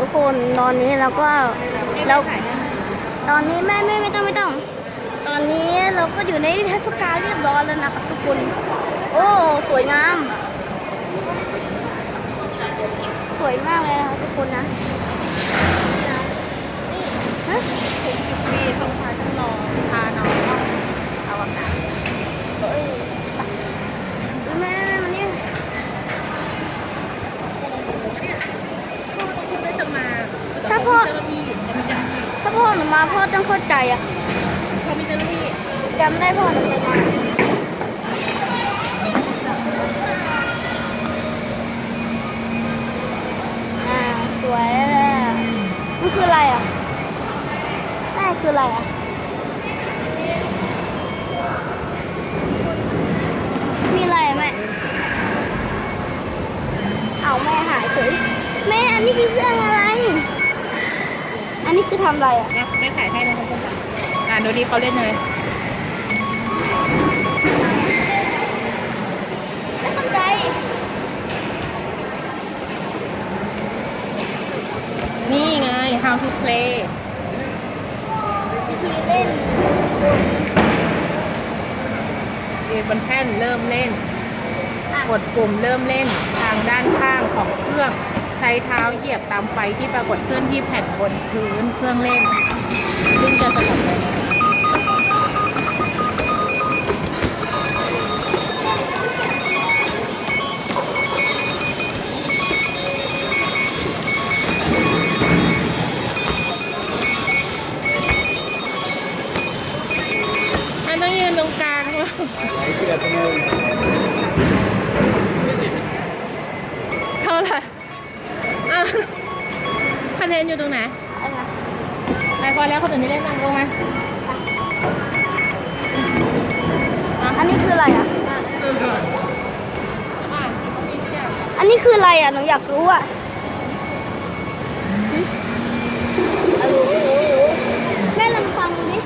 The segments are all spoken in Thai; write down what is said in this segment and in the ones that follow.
ทุกคนตอนนี้เราก็เราตอนนี้แม่ไม่ไม่ต้องไม่ต้อง ตอนนี้เราก็อยู่ในเทศกาลเรียบร้อยแล้วนะครับทุกคน โอ้สวยงาม สวยมากเลยนะครับทุกคนนะ มีท้องฟ้าจำลองพาน้องเข้าอวกาศ เอ้ยแม่มันนี่ คุณไม่จะมา ถ้าพ่อ เจ้าหน้าที่เขามีเจ้าหน้าที่ ถ้าพ่ อหนูมาพ่อต้องเข้าใจอะเขามีเจ้าหน้าที่จำได้พ่อหนูเคยมาอ่าสวยเลยอะมันคืออะไรอะแม่คืออะไรอะมีอะไรอะแม่เอาแม่หายเฉยแม่อันนี้คือเครื่องอะไร อันนี้คือทำอะไรอะ นะไม่ขายให้นะคุณผู้ชมอ่านดูดิเขาเล่นเลยไม่เข้าใจนี่ไง how to play วิธีเล่นบนยืนบนแท่นเริ่มเล่น อะกดปุ่มเริ่มเล่นทางด้านข้างของเครื่อง ใช้เท้าเหยียบตามไฟที่ปรากฏขึ้นที่แผ่นบนพื้นเครื่องเล่น ซึ่งจะสงบไปในนี้อัน อยู่ตรงไหนอะไรนะไปพอแล้วคนอื่นที่เล่นนั่งลงมาอันนี้คืออะไรอะอ่านสิเขามีทุกอย่างอันนี้คืออะไรอะ หนูอยากรู้อะหึอะรู้รู้รู้แม่ลองฟังดูดิ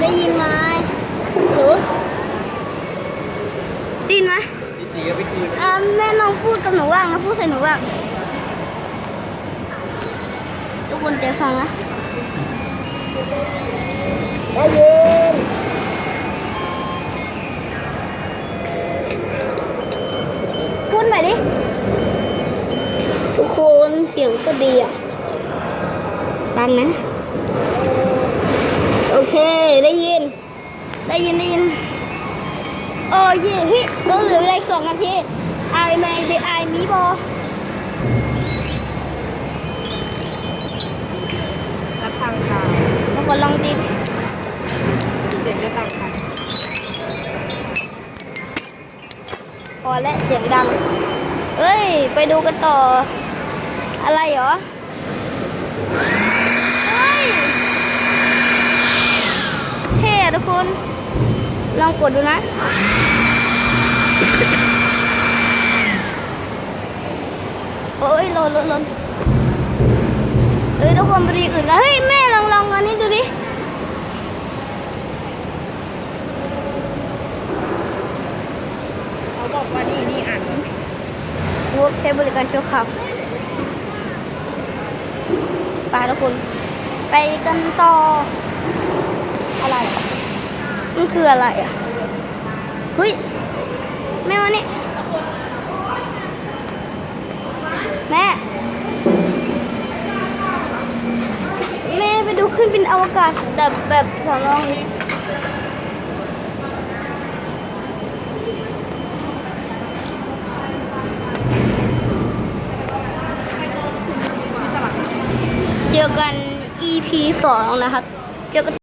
ได้ยินไหมหรือได้ยินไหม อ่าแม่ลองพูดกับหนูว่างนะพูดใส่หนูว่างทุกคนเดี๋ยวฟังนะได้ยินพูดใหม่ดิ ทุกคนเสียงก็ดีอะฟังนะ โอเค ได้ยิน ได้ยิน ได้ยินโอ้ย เฮ้ยเราเหลือเวลาอีกสองนาทีไอแมนเดไอมีบอระฆังค่ะทุกคนลองดิเสียงจะต่างกันพอและเสียงดังเอ้ย ไปดูกันต่อ อะไรเหรอเฮ้ยเท่ทุกคน ลองกดดูนะ โอ้ยหลนหลนหลนเอ้ยทุกคนไปดีอื่นกัน เฮ้ย แม่ลองลองอันนี้ดูดิเขาบอกว่านี่นี่อ่านก่อนงบใช้บริการชั่วคราวไปทุกคน ไปกันต่อ อะไรอะ มันคืออะไรอะเฮ้ยแม่มานี่แม่แม่ไปดูขึ้นเป็นอวกาศแบบแบบสำรองดิเจอกัน EP สองนะครับ เจอกัน